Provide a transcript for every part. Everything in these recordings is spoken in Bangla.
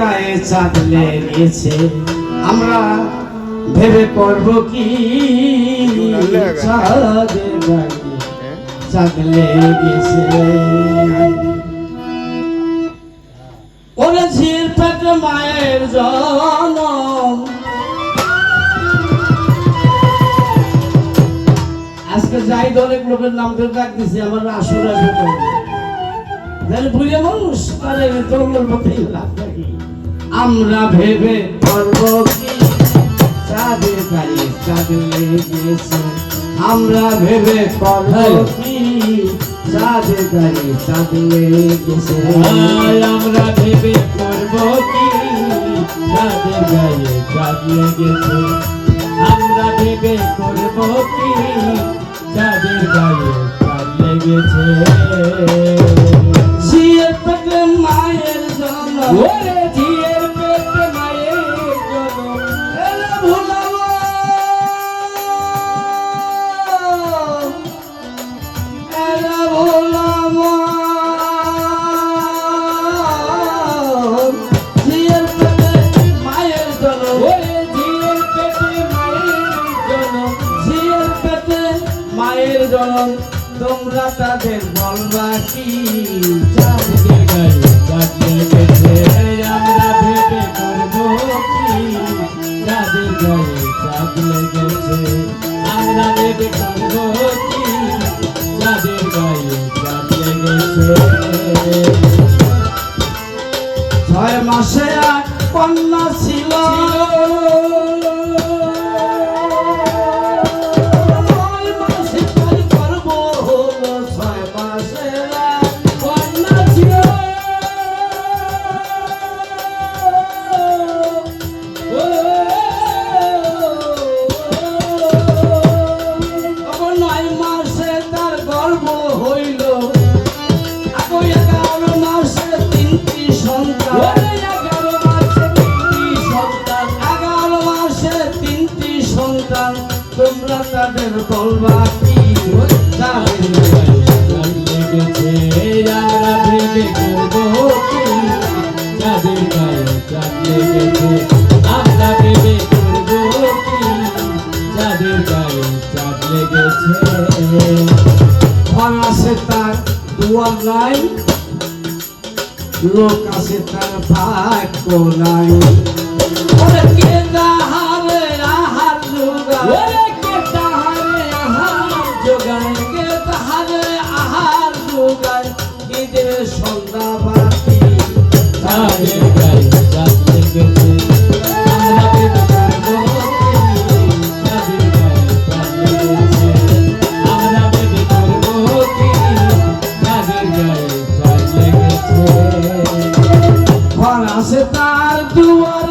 গায়ে চাঁদ লেগেছে। আমরা ভেবে করব কি? মায়ের আজকে যাই অনেক লোকের নাম ধরে ডাক দিছি, আমার আসর আসর তাহলে মানুষ, তাহলে তোর মতেই লাভ আমরা ভেবে করব কি? চাঁদের গায়ে চাঁদ লেগেছে আমরা ভেবে করব কি? চাঁদের গায়ে চাঁদ লেগেছে আমরা ভেবে করব কি? যাদের গায়ে চাঁদ লেগেছে। আমরা ভেবে করব কি? যাদের গায়ে চাঁদ লেগেছে। জনম তোমরা তাদের বলবা কি যাদের গায়ে চাঁদ লেগেছে আমরা ছয় মাসে কন্যা ছিল। আছে তার দুয়ার নাই লোক আছে তার ভাগ্য নাই। কে তাহারে আছে তার দুয়ার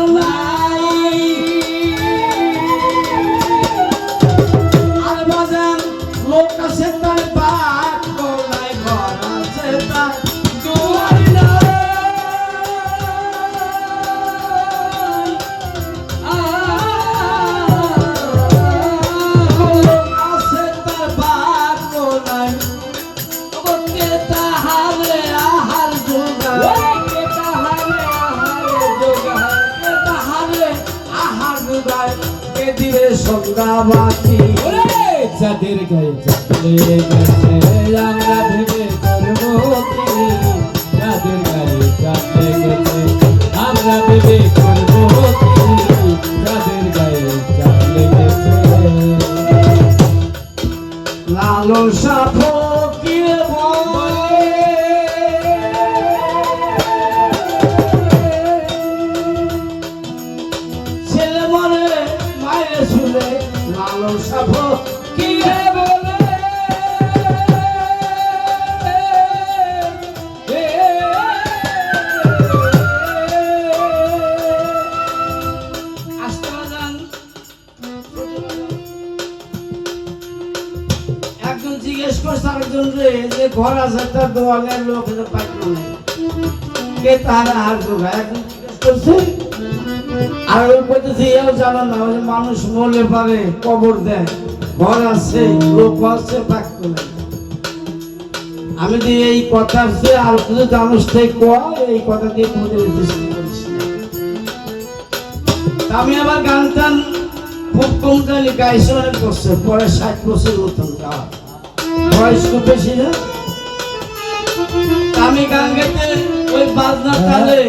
দিবে সন্ধ্যা বাতি যাদের গায়ে চলে গেছে আমরা ভেবে করব কি? যাদের গায়ে চলে গেছে আমরা ভেবে করব কি? যাদের গায়ে চাঁদ লেগেছে লালসা বলে আসতে বাজান একজন জিজ্ঞেস করছে আরেকজন রে যে ঘর আছে তার দোয়ালের লোক পাইল নেই কে তারা আর যোগা একজন জিজ্ঞেস করছে আর ওই কইতেছে এও জানো না, ওই মানুষ মরলে পারে, কবর দেয়। ঘর আছে, লোক আছে নেই আমি যে এই কথা আছে আর কিছু জানুস থেকে কোয়া? এই কথা দিয়ে বুঝে আমি আবার গান টান খুব কম জানি গাইছে অনেক বছর, পরে ষাট বছর মতন গাওয়া। বয়স খুব বেশি না? আমি গান গাইতে ওই বাজনা তালে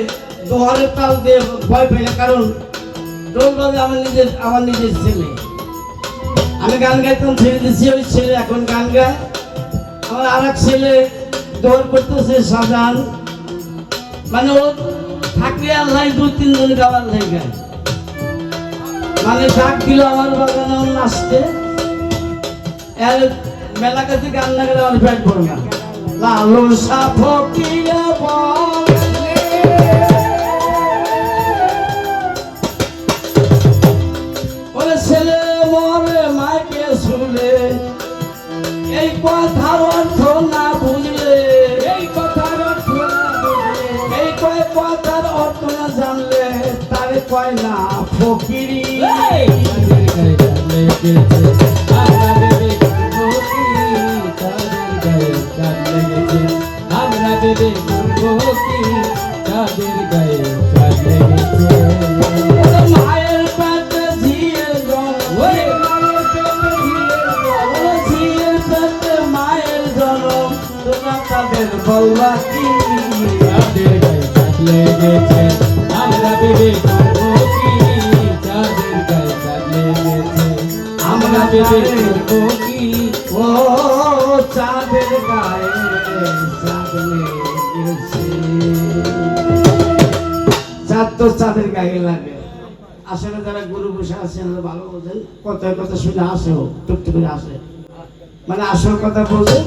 দোহারের তাল দিয়ে ভয় না, কারণ বাজে আমার নিজের আমার নিজের ছেলে। আমি গান গাইতাম ছেড়ে দিচ্ছি ওই ছেলে এখন গান গায়। আমার আর এক ছেলে দৌড় করতেছে, সাজান। মানে ও থাকলে আল্লাহ দুই তিনজন গাওয়ার লেগে। মানে ডাক দিল আমার বাগানে ওর নাচতে। এর মেলা কাছে গান না গেলে আমার পেট না। লালু সাফকিয়া বলে এই কথার অর্থ না বুঝলে। এই কথার অর্থ না বুঝলে। এই কয় কথার অর্থ না জানলে তারে কয় না ফকিরি। আমরা ভেবে করব কি তাদের গায়ে আমরা আমরা চাঁদের গায়ে লাগে। আসলে যারা গুরু বসে আছেন ভালো বোঝেন। কথা কথা শুনে আসে ও টুকটুক করে আসে। মানে আসল কথা বলছে